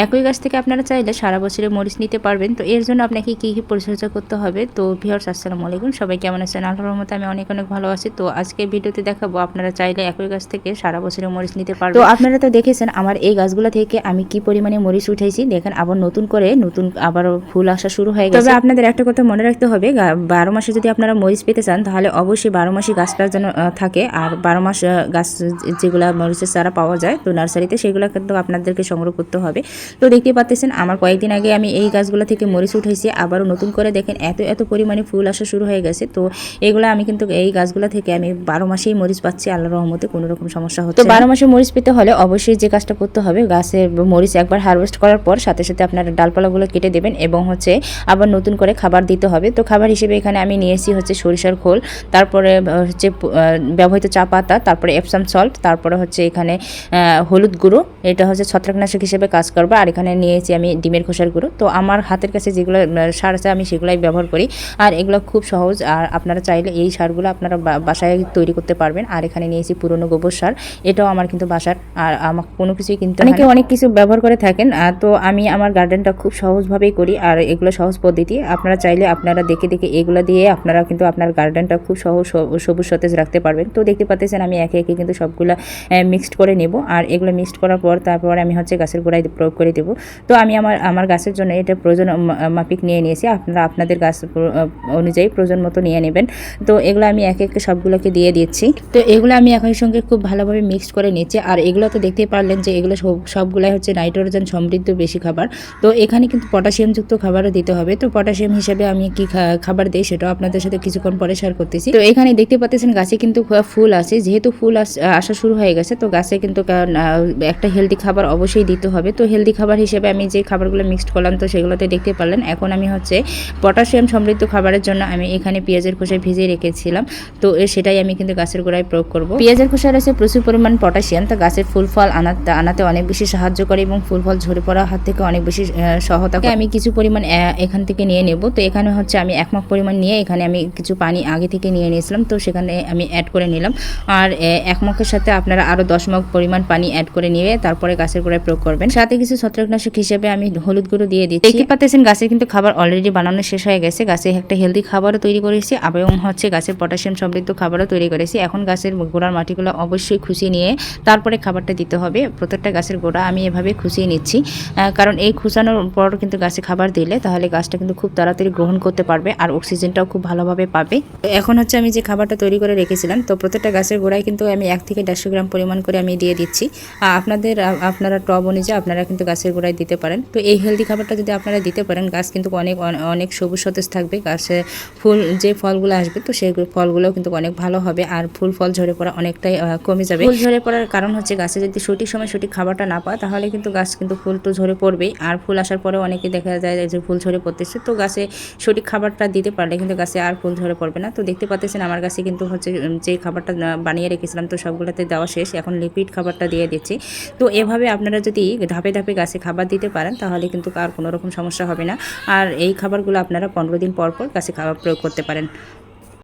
একই গাছ থেকে আপনারা চাইলে সারা বছরে মরিচ নিতে পারবেন। তো এর জন্য আপনাকে কী কী পরিচর্যা করতে হবে? তো ভিওর্স আসসালামু আলাইকুম। সবাই কেমন আছেন? আল্লাহর রহমতে আমি অনেক অনেক ভালো আছি। তো আজকে ভিডিওতে দেখাবো আপনারা চাইলে একই গাছ থেকে সারা বছরে মরিচ নিতে পারবেন। তো আপনারা তো দেখেছেন আমার এই গাছগুলো থেকে আমি কি পরিমাণে মরিচ উঠেছি দেখেন আবার নতুন করে নতুন আবার ফুল আসা শুরু হয়ে গেছে। তবে আপনাদের একটা কথা মনে রাখতে হবে বারো মাসে যদি আপনারা মরিচ পেতে চান, তাহলে অবশ্যই বারো মাসই গাছটা যেন থাকে। আর বারো মাস গাছ যেগুলো মরিচের চারা পাওয়া যায়, তো নার্সারিতে সেগুলো কিন্তু আপনাদেরকে সংগ্রহ করতে হবে। তো দেখতে পাচ্ছেন আমার কয়েকদিন আগে আমি এই গাছগুলো থেকে মরিচ উঠেছি আবারও নতুন করে দেখেন এত এত পরিমাণে ফুল আসা শুরু হয়ে গেছে। তো এগুলো আমি কিন্তু এই গাছগুলো থেকে আমি বারো মাসেই মরিচ পাচ্ছি আল্লাহ রহমতে কোনো রকম সমস্যা হচ্ছে তো বারো মাসে মরিচ পেতে হলে অবশ্যই যে কাজটা করতে হবে গাছের মরিচ একবার হারভেস্ট করার পর সাথে সাথে আপনার ডালপালাগুলো কেটে দেবেন এবং হচ্ছে আবার নতুন করে খাবার দিতে হবে। তো খাবার হিসেবে এখানে আমি নিয়েছি হচ্ছে সরিষার খোল তারপরে হচ্ছে ব্যবহৃত চা পাতা তারপরে এপসাম সল্ট তারপরে হচ্ছে এখানে হলুদ গুঁড়ো এটা হচ্ছে ছত্রাকনাশক হিসেবে কাজ করবে। আর এখানে নিয়েছি আমি ডিমের খোসার গুঁড়ো। তো আমার হাতের কাছে যেগুলো সার আছে আমি সেগুলাই ব্যবহার করি। আর এগুলো খুব সহজ। আর আপনারা চাইলে এই সারগুলো আপনারা বাসায় তৈরি করতে পারবেন। আর এখানে নিয়েছি পুরনো গোবর সার। এটাও আমার কিন্তু বাসার। আর আমার কোনো কিছুই কিন্তু অনেকে অনেক কিছু ব্যবহার করে থাকেন। তো আমি আমার গার্ডেনটা খুব সহজভাবেই করি। আর এগুলো সহজ পদ্ধতি। আপনারা চাইলে আপনারা দেখে দেখে এগুলো দিয়ে আপনারা কিন্তু আপনার গার্ডেনটা খুব সহজ সবুজ সতেজ রাখতে পারবেন। তো দেখতে পাচ্ছেন আমি একে একে কিন্তু সবগুলো মিক্সড করে নেব। আর এগুলো মিক্সড করার পর তারপর আমি হচ্ছে গাছের গোড়ায় প্রয়োগ করে দেবো। তো আমি আমার আমার গাছের জন্য এটা প্রয়োজন মাপিক নিয়ে নিয়েছি। আপনারা আপনাদের গাছ অনুযায়ী প্রয়োজন মতো নিয়ে নেবেন। তো এগুলো আমি একে একে সবগুলোকে দিয়ে দিচ্ছি। তো এগুলো আমি একই সঙ্গে খুব ভালোভাবে মিক্সড করে নিচ্ছি। আর এগুলো তো দেখতেই পারলেন যে এগুলো সব, সবগুলাই হচ্ছে নাইট্রোজেন সমৃদ্ধ বেশি খাবার। তো এখানে কিন্তু পটাশিয়ামযুক্ত খাবারও দিতে হবে। তো পটাশিয়াম হিসেবে আমি কি খাবার দিই সেটাও আপনাদের সাথে কিছুক্ষণ পরে শেয়ার করতেছি। তো এখানে দেখতে পাচ্ছেন গাছে কিন্তু ফুল আছে। যেহেতু ফুল আসা শুরু হয়ে গেছে, তো গাছে কিন্তু একটা হেলদি খাবার অবশ্যই দিতে হবে। তো হেলদি খাবার হিসেবে আমি যে খাবারগুলো মিক্সড করলাম তো সেগুলোতে দেখতে পারলেন। এখন আমি হচ্ছে পটাশিয়াম সমৃদ্ধ খাবারের জন্য আমি এখানে পেঁয়াজের খোসায় ভিজিয়ে রেখেছিলাম। তো সেটাই আমি কিন্তু গাছের গোড়ায় প্রয়োগ করব। পেঁয়াজের খোসার আছে প্রচুর পরিমাণ পটাশিয়াম তা গাছের ফুল ফল আনাতে আনাতে অনেক বেশি সাহায্য করে এবং ফুল ফল ঝরে পড়ার হাত থেকে অনেক বেশি সহায়তা করে। আমি কিছু পরিমাণ এখান থেকে নিয়ে নেব। তো এখানে হচ্ছে আমি এক মাপ পরিমাণ নিয়ে এখানে আমি কিছু পানি আগে থেকে নিয়ে নিয়েছিলাম। তো সেখানে আমি অ্যাড করে নিলাম। আর এক মগের সাথে আপনারা আরও দশ মগ পরিমাণ পানি অ্যাড করে নিয়ে তারপরে গাছের গোড়ায় প্রয়োগ করবেন। সাথে কিছু ছত্রাকনাশক হিসেবে আমি হলুদ গুঁড়ো দিয়ে দিচ্ছি। দেখতে পাচ্ছেন গাছের কিন্তু খাবার অলরেডি বানানো শেষ হয়ে গেছে। গাছে একটা হেলদি খাবারও তৈরি করেছি এবং হচ্ছে গাছের পটাশিয়াম সমৃদ্ধ খাবারও তৈরি করেছি। এখন গাছের গোড়ার মাটিগুলো অবশ্যই খুশিয়ে নিয়ে তারপরে খাবারটা দিতে হবে। প্রত্যেকটা গাছের গোড়া আমি এভাবে খুশিয়ে নিচ্ছি কারণ এই খুশানোর পর কিন্তু গাছে খাবার দিলে তাহলে গাছটা কিন্তু খুব তাড়াতাড়ি গ্রহণ করতে পারবে আর অক্সিজেনটাও খুব ভালোভাবে পাবে। এখন হচ্ছে আমি যে খাবারটা তৈরি করে রেখেছিলাম, তো প্রত্যেকটা গাছের গোড়ায় কিন্তু আমি এক থেকে দেড়শো গ্রাম পরিমাণ করে আমি দিয়ে দিচ্ছি। আপনাদের আপনারা টব অনুযায়ী আপনারা কিন্তু গাছের গোড়ায় দিতে পারেন। তো এই হেলদি খাবারটা যদি আপনারা দিতে পারেন, গাছ কিন্তু অনেক অনেক সবুজ সতেজ থাকবে। গাছে ফুল, যে ফলগুলো আসবে, তো সেই ফলগুলো কিন্তু অনেক ভালো হবে। আর ফুল, ফল ঝরে পড়া অনেকটাই কমে যাবে। ফুল ঝরে পড়ার কারণ হচ্ছে গাছে যদি সঠিক সময় সঠিক খাবারটা না পায়, তাহলে কিন্তু গাছ কিন্তু ফুল তো ঝরে পড়বেই। আর ফুল আসার পরে অনেকে দেখা যায় যে ফুল ঝরে পড়তেছে। তো গাছে সঠিক খাবারটা দিতে পারলে কিন্তু গাছে আর ফুল ঝরে পড়বে না। তো দেখতে পাচ্ছেন আমার গাছে কিন্তু হচ্ছে যে খাবারটা বানিয়ে রেখেছিলাম, তো সবগুলোতে দেওয়া শেষ। এখন লিকুইড খাবারটা দিয়ে দিচ্ছি। তো এভাবে আপনারা যদি ধাপে ধাপে গাছে খাবার দিতে পারেন, তাহলে কিন্তু আর কোনো রকম সমস্যা হবে না। আর এই খাবারগুলো আপনারা পনেরো দিন পর পর গাছে খাবার প্রয়োগ করতে পারেন।